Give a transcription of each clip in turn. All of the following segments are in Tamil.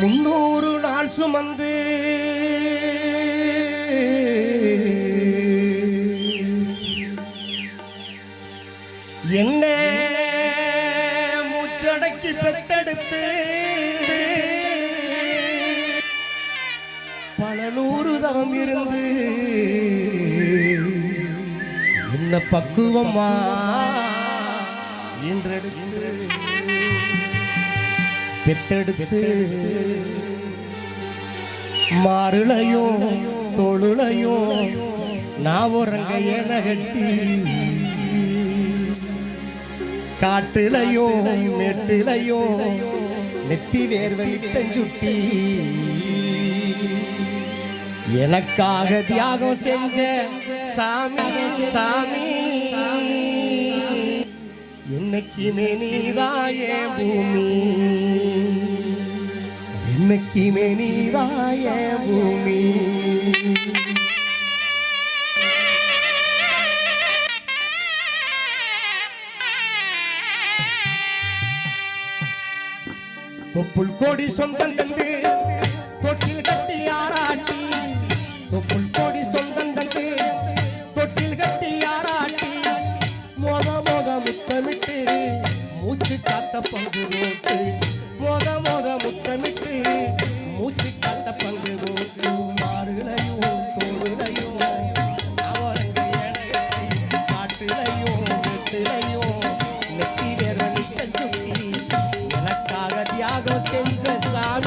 முன்னூறு நாள் சுமந்து. என்ன மூச்சடக்கி பெத்தெடுத்து. பல நூறு தவம் இருந்து. என்ன பக்குவமா? பெத்தெடுத்து மாறுளையும் தொழுளையும் நான் உறங்க என கட்டி காட்டுலையும் மெட்டிலையும் நெத்தி வேர்வெளித்தன் சுட்டி. எனக்காக தியாகம் செஞ்ச சாமி சாமி. என்னைக்குமே நீதாயே பூமி. என்னைக்குமே நீதாயே பூமி. தொப்புள் கோடி சொந்தம் தந்து தொட்டில் கட்டி ஆராட்டி. தொப்புள் கோடி சொந்தம் தந்து தொட்டில் கட்டி ஆராட்டி. மோக மோக முத்தமிட்டு மூச்சு காத்த பங்கு போட்டு மோத மோத முத்தமிட்டு மூச்சு காத்த பங்கு போட்டு மாறுகளையும் தோடுகளையும் காட்டுலையும் நெத்தி சுட்டி எனக்காக தியாகம் செஞ்ச சாமி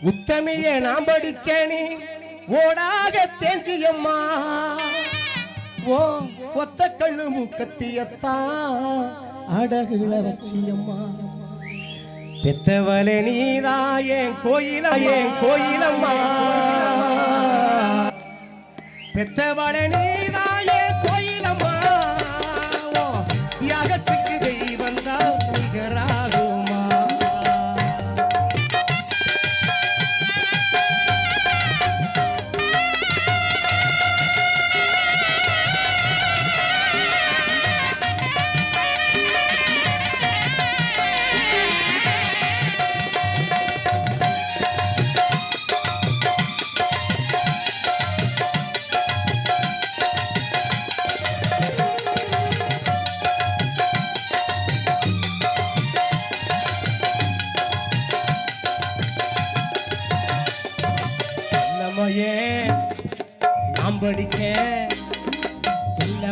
உத்தமிய நாம் படிக்கணி ஓடாக தேஞ்சியம்மா. ஓ ஒத்த கண்ணு முக்கத்தியத்தா. அடகுல வச்சியம்மா. பெத்தவளே நீதா என் கோயில என் கோயிலம்மா. பெத்தவளே நீ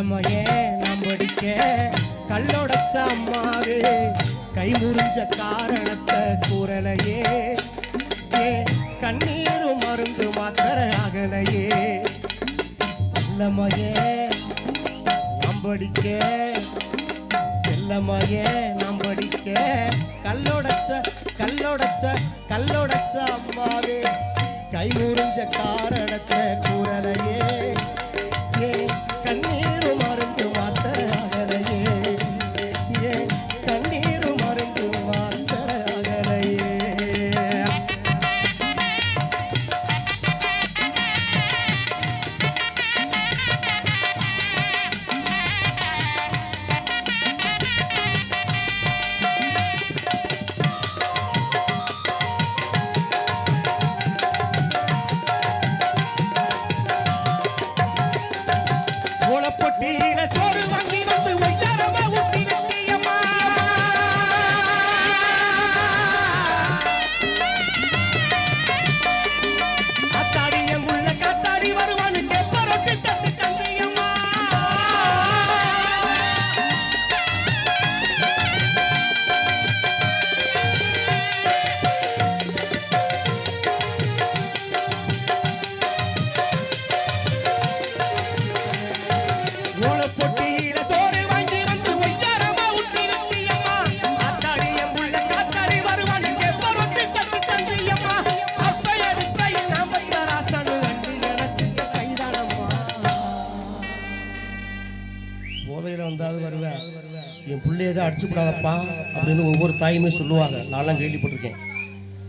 மகே நம்மடிக்க கல்லோடச்ச அம்மாவே கை முறிஞ்ச காரணத்தை கூறலையே. ஏ கண்ணீரும் மருந்து மாத்திர அகலையே செல்லமையே நம்படிக்க செல்லமையே நம்படிக்க கல்லோடச்ச கல்லோடச்ச கல்லோடச்ச அம்மாவே கை முறிஞ்ச காரணத்தை கூறலையே. பொட்டியில சோறு வாங்கி போதையில் வருவேன் என் பிள்ளைய தான் அடிச்சு அப்படின்னு ஒவ்வொரு தாயுமே சொல்லுவாங்க. நான்லாம் கேள்விப்பட்டிருக்கேன்.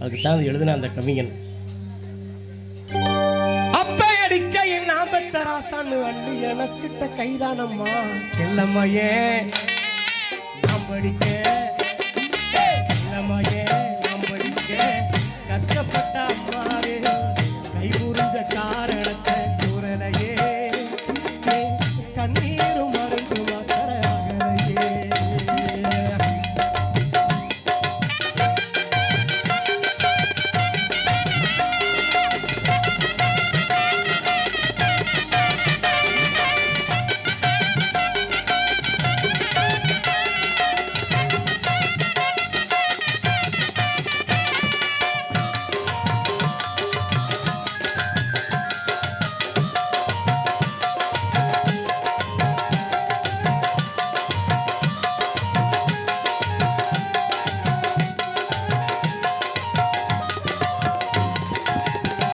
அதுக்கு தான் எழுதின அந்த கவிஞன். அப்ப அடிக்க என் தராசான்னு அள்ளி கைதானம்மா. செல்லம்மா ஏன் நாம் படிக்க